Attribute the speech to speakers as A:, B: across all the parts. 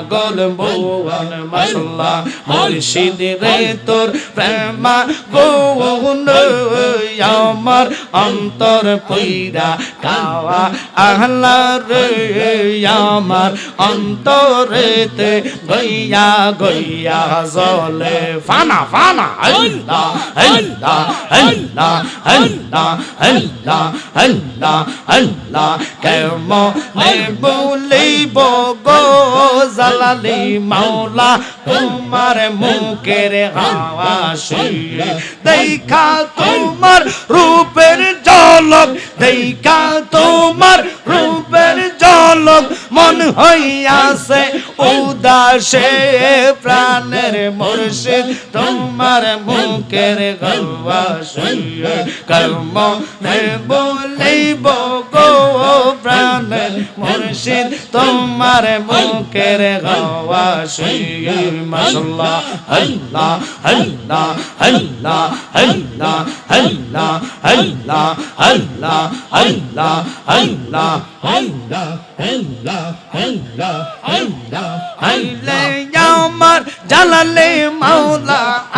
A: পাগল ভুবন মাসাল্লাহ মুর্শিদ রে তোর প্রেমা গৌন আমার অন্তর পইরা কাওয়া আহলা রে আমার অন্তরেতে গইয়া গইয়া জলে। ফানা ফানা আল্লাহ আল্লাহ আল্লাহ আল্লাহ আল্লাহ আল্লাহ আল্লাহ কেমনে বলিব গো জালালি মাওলা, তোমার মুখের হাওয়া দেখা তোমার রূপের ঝলক, দেখা তোমার রূপের ঝলক, মন হইয়াছে উদাসে, প্রাণের মুর্শিদ, তোমার মুখের গর্বা শুয়ে কর্ম বলিব গো, প্রাণের মুর্শিদ, তোমার মুখের গওয়া শুয়ে মাশাল্লাহ আল্লাহ আল্লাহ আল্লাহ আল্লাহ আল্লাহ আল্লাহ আল্লাহ আল্লাহ আল্লাহ
B: আল্লাহ আল্লাহ আল্লাহ আল্লাহ
A: আমার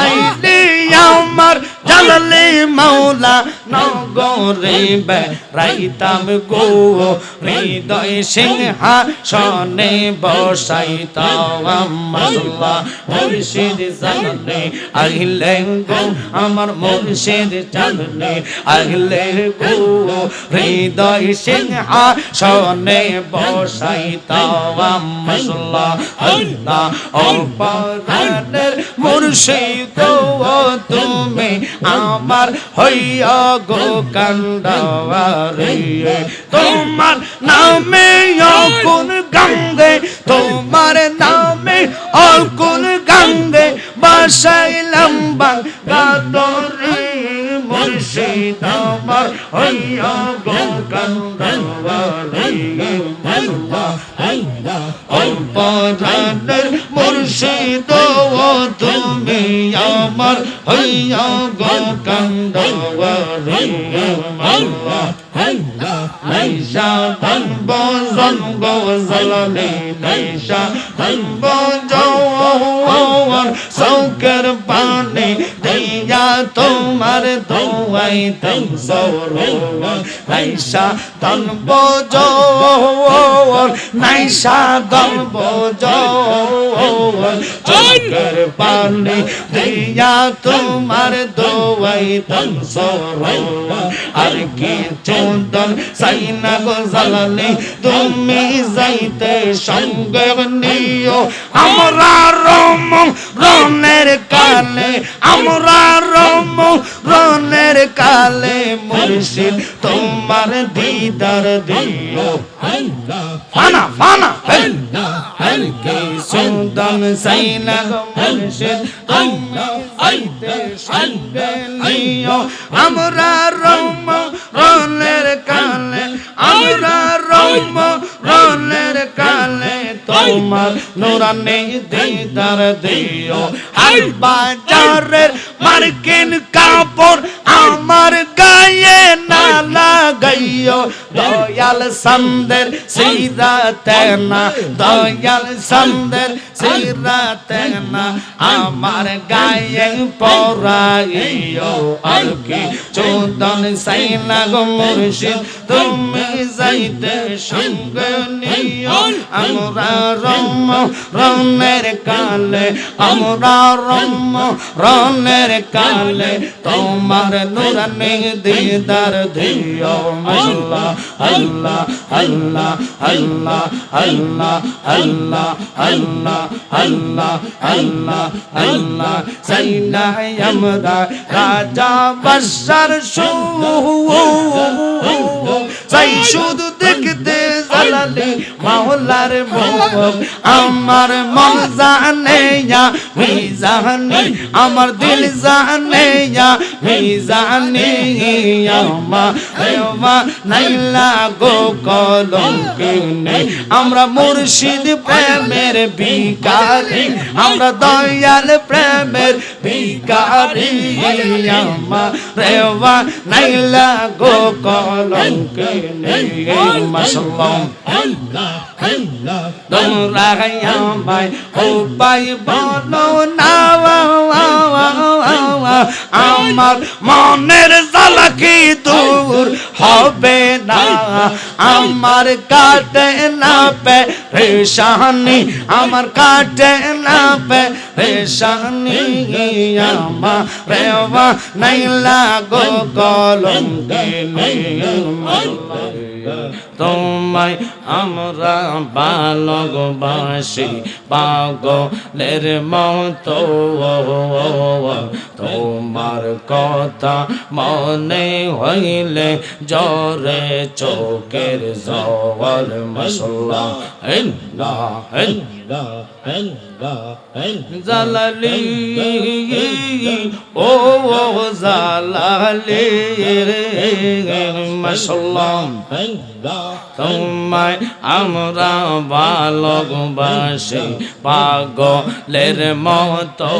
A: আইলে আমার জালালে মাওলা নগরে বেড়াইতাম গো হৃদয় সিংহা সনে বসাইতাম মাল্লা মুর্শিদ জানলে আইলে গো আমার মুর্শিদ জানলে আইলে গো হৃদয় সিংহা সনে আল্লাহ অপরাধের মুর্শিদ তুমি আমার হইয়া গো কান্দারে তোমার নামে অকুল গঙ্গে তোমার নামে অকুল গঙ্গে বাসাইলাম বাঙ্গাদরে Damar, Hayya, Gokandalwa,
B: Hayya, Hayya,
A: Hayya, Alpadanar, Murshida, Tumi, Amar, Hayya, Gokandalwa, Hayya,
B: Hayya, Hayya,
A: Naisha, Tanbo, Zanbo, Zalali, Naisha, Tanbo, Jawar, Saukar, Pani, দিয়া তোমার ধোয়াই তম নাইশা ধনব জওয়ার নাইশা ধনব জওয়ার সৌকের পানে দিয়া তোমার ধোয়াই তম সৌরব আর কি চন্দন সাইনা গো তুমি যাইতে সঙ্গে নিও। আমরা আমরা রম রনের কালে মুর্শিদ তোমার দিদার দিও
B: আল্লাহ
A: ফানা ফানা।
B: আল্লাহ
A: হলকে সুন্দন সাইনা মুর্শিদ। যাইতে সঙ্গে নিও আমরা রম রনের কালে, আমরা রম রনের কালে। তোমার নুরানি দিদার দিও। আর বাজারের মার্কিন কাপড় আমার গায়ে না লাগাইও। দয়াল সন্দের সিরাতে না দয়াল সন্দের সিরাতে না আমার গায়ে পরাইও আর কি। চোদন সাইনা গো মুর্শিদ, তুমি যাইতে সঙ্গে নিও। আমরা রম রনের কালে, আমরা রম রনের কালে, তোমার নুরানি দিদার দিও। আল্লাহ আল্লাহ আল্লাহ আল্লাহ। Allah Allah Allah Allah Allah Allah Allah Saina Yamra Raja Bashar Shuhu Sai Shudu Dikhte Zalale Maular Mohab Amar Mamzan জানেয়া হুই জানি আমার দিল জানেয়া হুই জানেয়া নাইলা গো কলঙ্ক নেই। আমরা মুর্শিদ প্রেমের ভিকারি আমরা দয়াল প্রেমের ভিকারি মা রেওয়া নাইলা গো কলঙ্ক নেই।
B: মাশাআল্লাহ আল্লাহ আল্লাহ
A: দোরা গায়া মাই ও বাই বলো না আমার মনের জ্বালা কি দূর হবে না। আমার কাটে না পে রেশানি আমার কাটে না পে রেশানি। আমার রেওয়া নাইলা গো কলম তোমায় আমরা ভালোবাসি পাগলের মতো। তোমার কথা মনে হইলে জরে চোখের জওয়াল মশলা। জালালি ও জালালি
B: আল্লাহ
A: তোমায় আমরা ভালোবাসি পাগলের মতো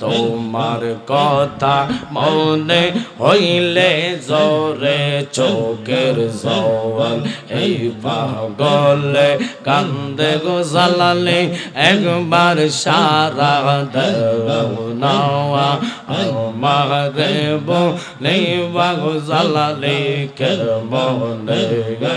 A: তোমার কথা মনে হইলে জোরে চোখের জওয়াল এই পাগলে কান্দে গো জালালে, একবার সারা দেওয়া আমারে বলে বাগো জালালে কে মনে গে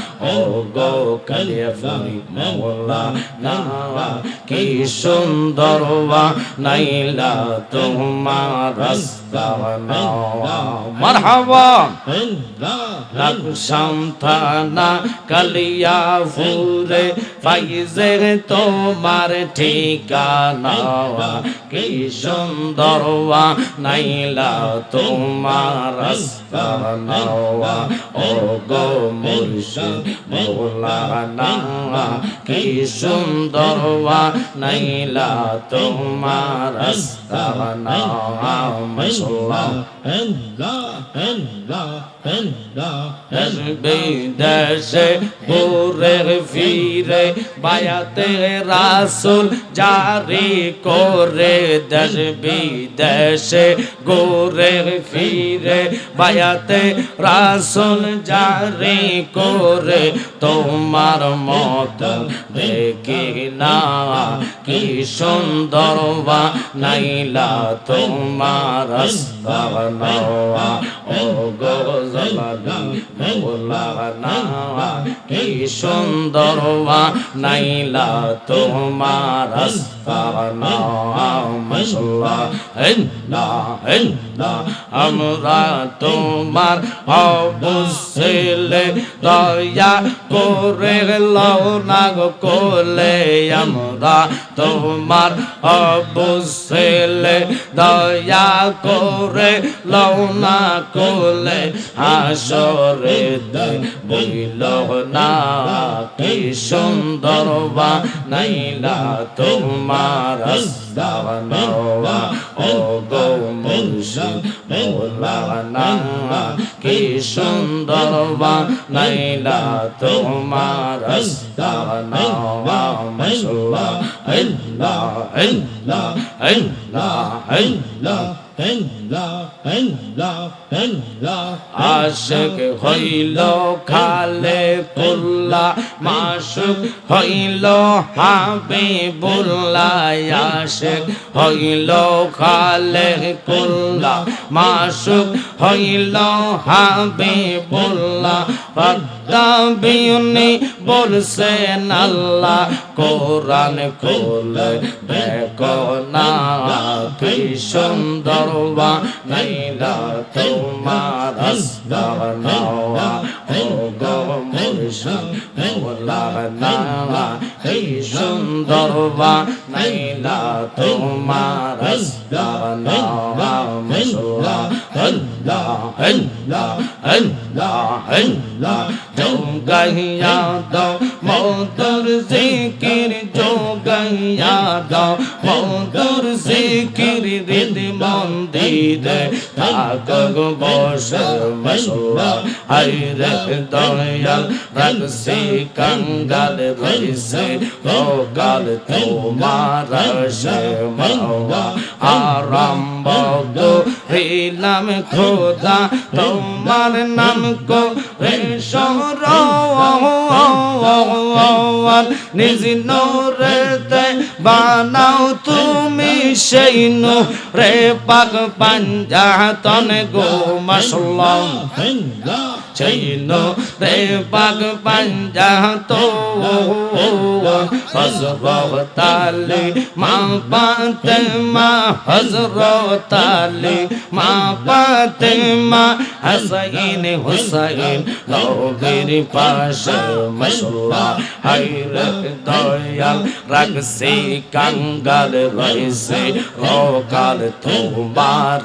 A: ও গো কালিয়াফুরি মৌলানা কি সুন্দর নাইলা তোমার আসবানা মারহাবা। লাখ সান্তানা কালিয়া ফুরে ফাইজে তোমার ঠিকানা কি সুন্দর নাইলা তোমার আস্তানা ও গো মুর্শিদ মৌলানা কি সুন্দর নাইলা তোমার আস্তানা মশলা বিদেশে ঘুরে ফিরে বায়াতে রাসুল জারি করে দেশ বিদেশে ঘুরে ফিরে বায়াতে রাসুল জারি করে তোমার মত দেখি না কি সুন্দর বা নাইলা তোমার মৌলানা কি সুন্দর নাইলা তোমার আমরা তোমার অবসেলে দয়া করে না কোলে আমরা তোমার অবসেলে দয়া করে লও কোলে হাসরে বইল না, কি সুন্দর বা নাইলা তোমার আস্তানা ও গো মুর্শিদ মৌলানা কি সুন্দর বা নাইলা তোমার আস্তানা মশলা আল্লাহ আল্লাহ আল্লাহ আল্লাহ। আশেক হইল খালে কুল্লা মাসুক হইল হাবি বুল্লা আশেক হইল খালে কুল্লা মাসুক হইল হাবি বুল্লা পদ্মা বিউনি বলছেন আল্লাহ, কোরআন খোলে দেখো না কি সুন্দর বা নাইলা তোমার আস্তানা ও গো মুর্শিদ মৌলানা কি সুন্দর মশলা আল্লাহ আল্লাহ আল্লাহ আল্লাহ যোগাইয়া দাও মধুর জিকির যোগাইয়া দাও মধুর জিকির হৃদ মন্দিরে থাক বসে মশলা হাইরে দয়াল রাখছি কঙ্গাল রইছে লোকাল তোমার সে মাওয়া আরম্ভ গো হইলাম খোদা তোমার নাম কো রে সরওয়াল। নিজ নোরেতে বানাও তুমি সেই নু রে পাক পাঞ্জাতন গো মাসলাম। চৈনো রে পাক পাঞ্জাত হজরত আলী মা পাতে মা হজরত আলী মা পাতে মা হাসাইন হুসাইন, নবীর পাশে মশলা হাইরে দয়াল, রাখছি কাঙ্গাল রইছে লোকাল তোমার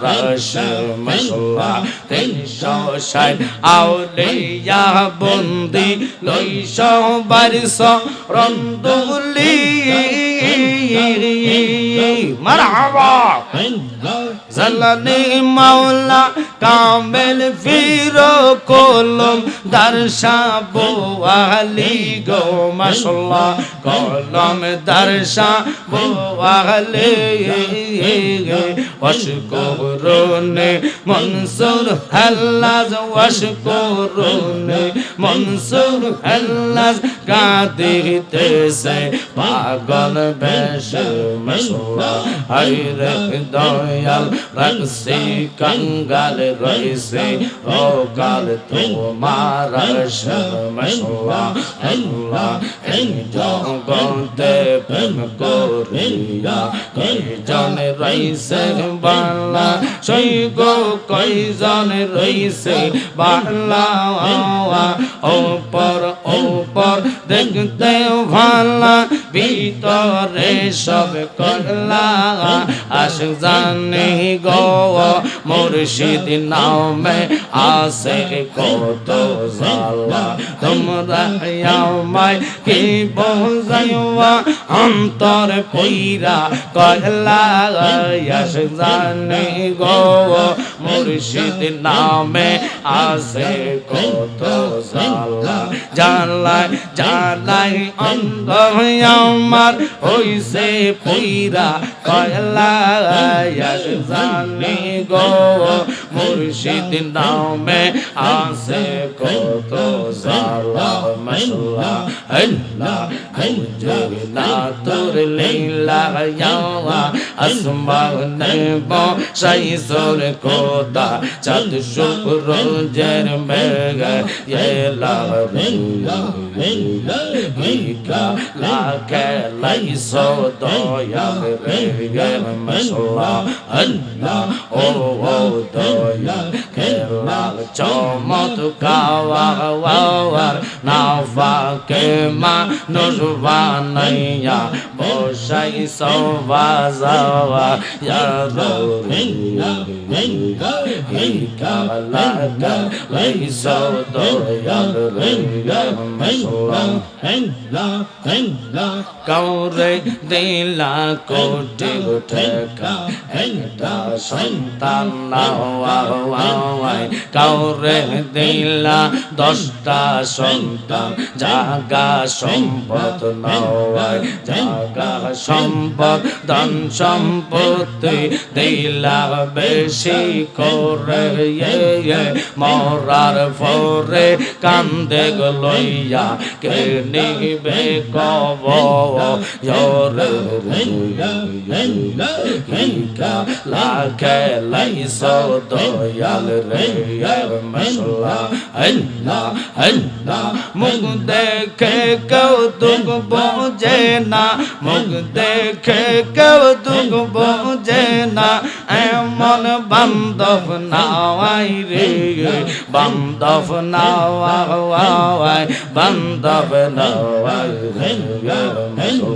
A: মশলা তিনশো ষাট আউলিয়া বন্দি লইশ বারিশ রন্দুলি মারহাবা زلني مولا كامل فيرو كولوم درشا بو أهلي قو ما شاء الله كولوم درشا بو أهلي واشكروني منصور هلاز واشكروني منصور هلاز قادي تسي باقل شاء الله هيرك دويل রাখছি কঙ্গাল রইছে ও কাল তোমার মশলা আল্লাহ জগতে প্রেম করিয়া কয়জন রইছে বালা সই গো কয়জন রইছে বালা ওপর ওপর দেখতে ভালা ভিতরে সব করলা আশ জানি গো মুর্শিদ নামে আসে কত জালা তোমরা আমায় কি বোঝাইবা? অন্তর কইরা কহলা আশ জানি গো, মুর্শিদ নামে আসে কত জালা জালাই জালাই অন্ধ আমার হইছে পইরা কয়লা জানি গো মুর্শিদ নামে আসে কত জালা মশলা আল্লাহ হুজুরা তোর লীলা ইয়াওয়া আসমান ব সাইসর কোদা চাঁদ শুক্র জের মেঘ ইয়েলা ভিকা লাকে লাইসো দয়া রে মশলা আল্লাহ ও মা নুজবা নাইয়া বসাই সবা যাওয়া ইয়া ভিকা লাকে লাইসো দয়া রে মশলা কাউরে দিলা কোটি টাকা একটা সন্তান নাওয়াই কাউরে দিলা দশটা সন্তান জাগা সম্পদ নাওয়াই জাগা সম্পদ ধন সম্পত্তি দিলা বেশি করে মরার পরে কান্দে গলইয়া কে নিবে কব Yore Hika Lake Doyal Re Mashallah Allah Allah মুখ দেখে কেউ দুঃখ বোঝে না মুখ দেখে কেউ দুঃখ বোঝে না এমন বান্ধব নাওয়াই রে বান্ধব নাওয়াই বান্ধব নাওয়াই রে আল্লাহ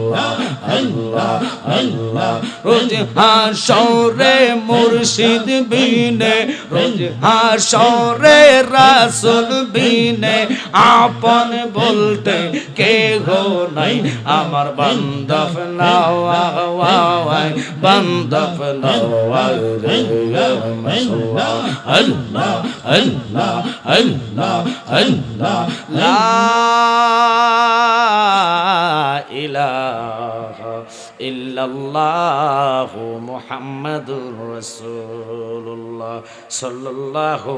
A: আল্লাহ রোজ হাসরে মুর্শিদ বিনে, রোজ হাসরে রাসুল বিনে। আপন বলতে কে গো নাই, আমার বান্দব নাওয়াই বান্দব নাওয়াই আল্লাহ আল্লাহ আল্লাহ আল্লাহ, লা ইলাহা ইল্লাল্লাহ মুহাম্মাদুর রাসূলুল্লাহ সাল্লাল্লাহু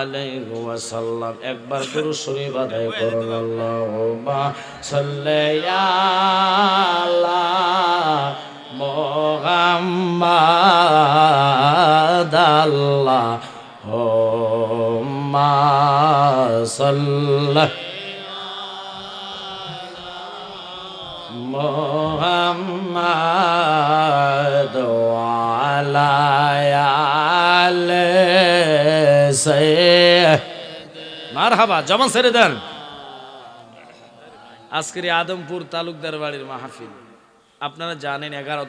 A: আলাইহি ওয়াসাল্লাম। একবার দুরূদ শরীফ আদায় করুন, আল্লাহুম্মা সাল্লি আলা মুহাম্মাদ আল্লাহুম্মা সাল্লি মোহাম্মদ মার হাবা জমা ছেড়ে দেন। আজকের আদমপুর তালুকদার বাড়ির মাহফিল, আপনারা জানেন এগারো